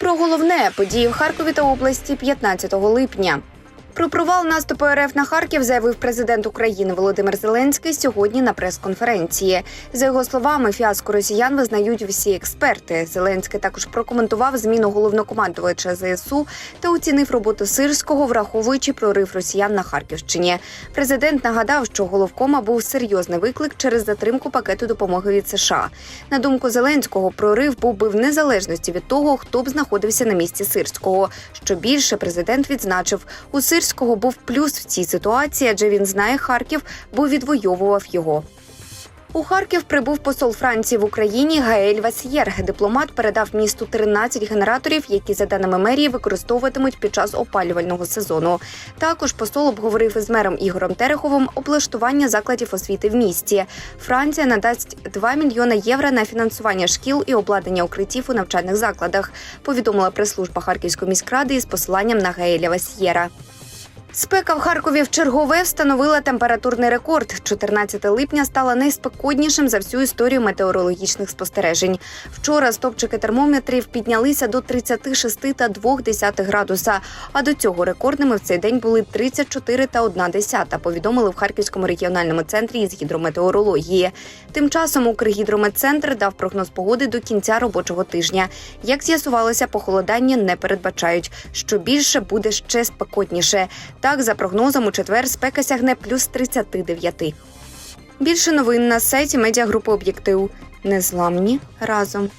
Про головне події в Харкові та області 15 липня. Про провал наступу РФ на Харків заявив президент України Володимир Зеленський сьогодні на прес-конференції. За його словами, фіаско росіян визнають всі експерти. Зеленський також прокоментував зміну головнокомандувача ЗСУ та оцінив роботу Сирського, враховуючи прорив росіян на Харківщині. Президент нагадав, що головкома був серйозний виклик через затримку пакету допомоги від США. На думку Зеленського, прорив був би в незалежності від того, хто б знаходився на місці Сирського. Що більше президент відзначив, у Сирського був плюс в цій ситуації, адже він знає Харків, бо відвоював його. У Харків прибув посол Франції в Україні Гаель Васьєр. Дипломат передав місту 13 генераторів, які, за даними мерії, використовуватимуть під час опалювального сезону. Також посол обговорив із мером Ігорем Тереховим облаштування закладів освіти в місті. Франція надасть 2 мільйони євро на фінансування шкіл і обладнання укриттів у навчальних закладах. Повідомила прес-служба Харківської міськради із посиланням на Гаеля Васьєра. Спека в Харкові в чергове встановила температурний рекорд. 14 липня стало найспекотнішим за всю історію метеорологічних спостережень. Вчора стопчики термометрів піднялися до 36 та 2 десятих градуса. А до цього рекордними в цей день були 34 та 1 десята. Повідомили в Харківському регіональному центрі із гідрометеорології. Тим часом Укргідрометцентр дав прогноз погоди до кінця робочого тижня. Як з'ясувалося, похолодання не передбачають. Що більше буде ще спекотніше. Так, за прогнозом, у четвер спека сягне плюс 39. Більше новин на сайті медіагрупи Об'єктив. Незламні разом.